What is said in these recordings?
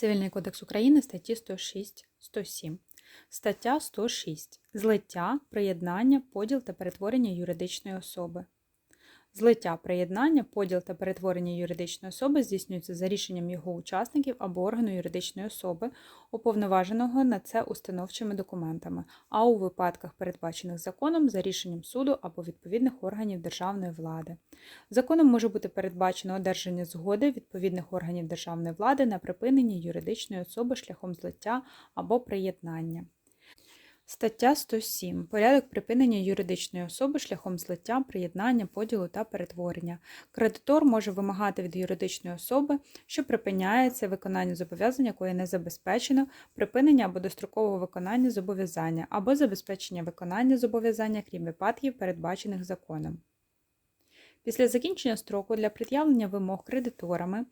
Цивільний кодекс України статті 106, 107. Стаття 106. Злиття, приєднання, поділ та перетворення юридичної особи. Злиття, приєднання, поділ та перетворення юридичної особи здійснюється за рішенням його учасників або органу юридичної особи, уповноваженого на це установчими документами, а у випадках, передбачених законом, за рішенням суду або відповідних органів державної влади. Законом може бути передбачено одержання згоди відповідних органів державної влади на припинення юридичної особи шляхом злиття або приєднання. Стаття 107. Порядок припинення юридичної особи шляхом злиття, приєднання, поділу та перетворення. Кредитор може вимагати від юридичної особи, що припиняється виконання зобов'язань, якої не забезпечено, припинення або дострокового виконання зобов'язання, або забезпечення виконання зобов'язання, крім випадків, передбачених законом. Після закінчення строку для пред'явлення вимог кредиторами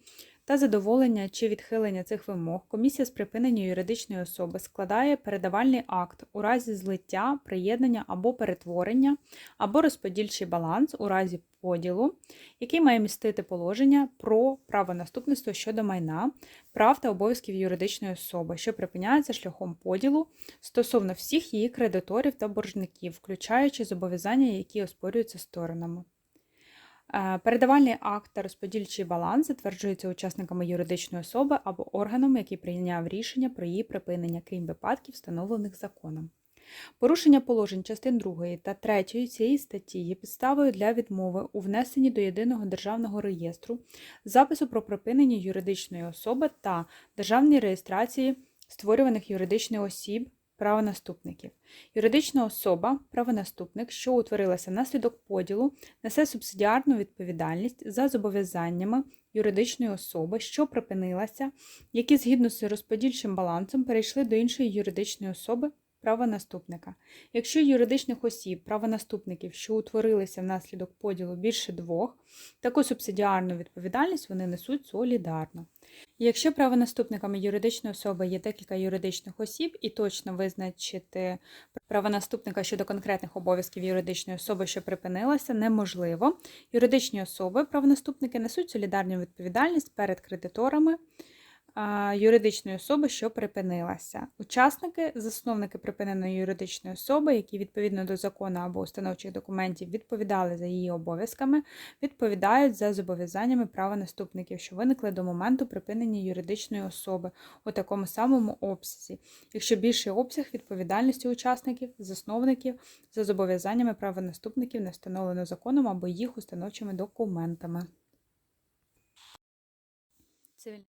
та задоволення чи відхилення цих вимог комісія з припинення юридичної особи складає передавальний акт у разі злиття, приєднання або перетворення, або розподільчий баланс у разі поділу, який має містити положення про правонаступництво щодо майна, прав та обов'язків юридичної особи, що припиняється шляхом поділу стосовно всіх її кредиторів та боржників, включаючи зобов'язання, які оспорюються сторонами. Е, Передавальний акт та розподільчий баланс затверджується учасниками юридичної особи або органом, який прийняв рішення про її припинення, крім випадків, встановлених законом. Порушення положень частин 2 та 3 цієї статті є підставою для відмови у внесенні до єдиного державного реєстру запису про припинення юридичної особи та державній реєстрації створюваних юридичних осіб правонаступників. Юридична особа, правонаступник, що утворилася внаслідок поділу, несе субсидіарну відповідальність за зобов'язаннями юридичної особи, що припинилася, які згідно з розподільчим балансом перейшли до іншої юридичної особи правонаступника. Якщо юридичних осіб, правонаступників, що утворилися внаслідок поділу більше двох, таку субсидіарну відповідальність вони несуть солідарно. Якщо правонаступниками юридичної особи є декілька юридичних осіб, і точно визначити правонаступника щодо конкретних обов'язків юридичної особи, що припинилася, неможливо. Юридичні особи, правонаступники несуть солідарну відповідальність перед кредиторами юридичної особи, що припинилася. Учасники, засновники припиненої юридичної особи, які відповідно до закону або установчих документів відповідали за її обов'язками, відповідають за зобов'язаннями правонаступників, що виникли до моменту припинення юридичної особи у такому самому обсязі, якщо більший обсяг відповідальності учасників, засновників за зобов'язаннями правонаступників не встановлено законом або їх установчими документами. Цивільний